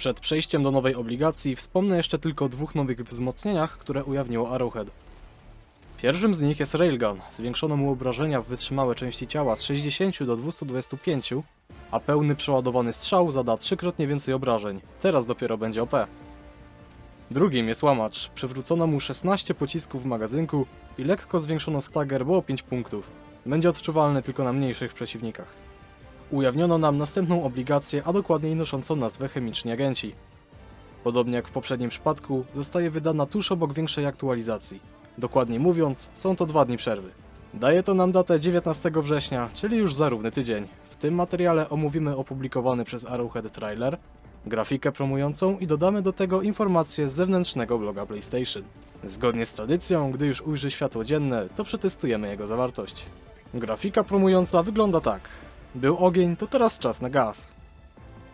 Przed przejściem do nowej obligacji wspomnę jeszcze tylko o dwóch nowych wzmocnieniach, które ujawniło Arrowhead. Pierwszym z nich jest Railgun. Zwiększono mu obrażenia w wytrzymałe części ciała z 60 do 225, a pełny przeładowany strzał zada trzykrotnie więcej obrażeń. Teraz dopiero będzie OP. Drugim jest łamacz. Przywrócono mu 16 pocisków w magazynku i lekko zwiększono stagger, bo o 5 punktów. Będzie odczuwalny tylko na mniejszych przeciwnikach. Ujawniono nam następną obligację, a dokładniej noszącą nazwę Chemiczni Agenci. Podobnie jak w poprzednim przypadku, zostaje wydana tuż obok większej aktualizacji. Dokładniej mówiąc, są to dwa dni przerwy. Daje to nam datę 19 września, czyli już za równy tydzień. W tym materiale omówimy opublikowany przez Arrowhead trailer, grafikę promującą i dodamy do tego informacje z zewnętrznego bloga PlayStation. Zgodnie z tradycją, gdy już ujrzy światło dzienne, to przetestujemy jego zawartość. Grafika promująca wygląda tak. Był ogień, to teraz czas na gaz.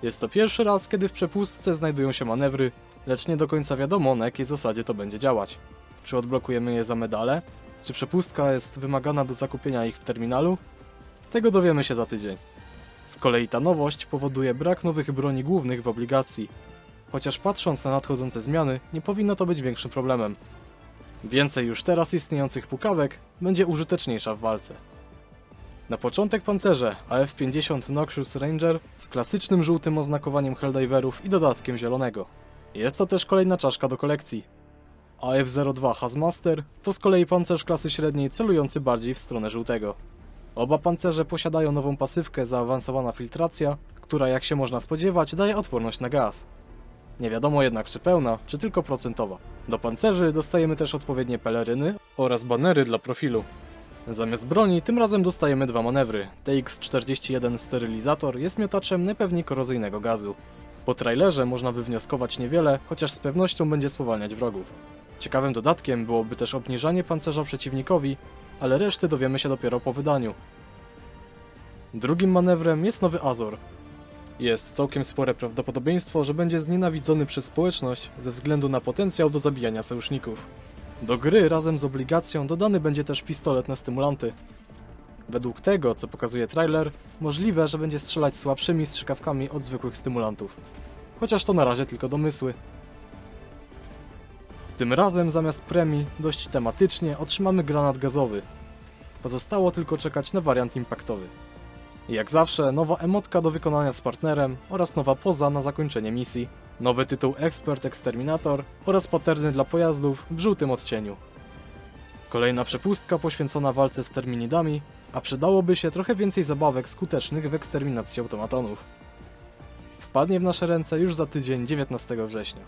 Jest to pierwszy raz, kiedy w przepustce znajdują się manewry, lecz nie do końca wiadomo na jakiej zasadzie to będzie działać. Czy odblokujemy je za medale? Czy przepustka jest wymagana do zakupienia ich w terminalu? Tego dowiemy się za tydzień. Z kolei ta nowość powoduje brak nowych broni głównych w obligacji. Chociaż patrząc na nadchodzące zmiany, nie powinno to być większym problemem. Więcej już teraz istniejących pukawek będzie użyteczniejsza w walce. Na początek pancerze AF-50 Noxious Ranger z klasycznym żółtym oznakowaniem Helldiverów i dodatkiem zielonego. Jest to też kolejna czaszka do kolekcji. AF-02 Hazmaster to z kolei pancerz klasy średniej celujący bardziej w stronę żółtego. Oba pancerze posiadają nową pasywkę zaawansowana filtracja, która jak się można spodziewać daje odporność na gaz. Nie wiadomo jednak czy pełna, czy tylko procentowa. Do pancerzy dostajemy też odpowiednie peleryny oraz banery dla profilu. Zamiast broni tym razem dostajemy dwa manewry. TX-41 sterylizator jest miotaczem najpewniej korozyjnego gazu. Po trailerze można wywnioskować niewiele, chociaż z pewnością będzie spowalniać wrogów. Ciekawym dodatkiem byłoby też obniżanie pancerza przeciwnikowi, ale reszty dowiemy się dopiero po wydaniu. Drugim manewrem jest nowy Azor. Jest całkiem spore prawdopodobieństwo, że będzie znienawidzony przez społeczność ze względu na potencjał do zabijania sojuszników. Do gry razem z obligacją dodany będzie też pistolet na stymulanty. Według tego, co pokazuje trailer, możliwe, że będzie strzelać słabszymi strzykawkami od zwykłych stymulantów. Chociaż to na razie tylko domysły. Tym razem zamiast premii, dość tematycznie, otrzymamy granat gazowy. Pozostało tylko czekać na wariant impaktowy. Jak zawsze, nowa emotka do wykonania z partnerem oraz nowa poza na zakończenie misji, nowy tytuł Expert Exterminator oraz paterny dla pojazdów w żółtym odcieniu. Kolejna przepustka poświęcona walce z terminidami, a przydałoby się trochę więcej zabawek skutecznych w eksterminacji automatonów. Wpadnie w nasze ręce już za tydzień 19 września.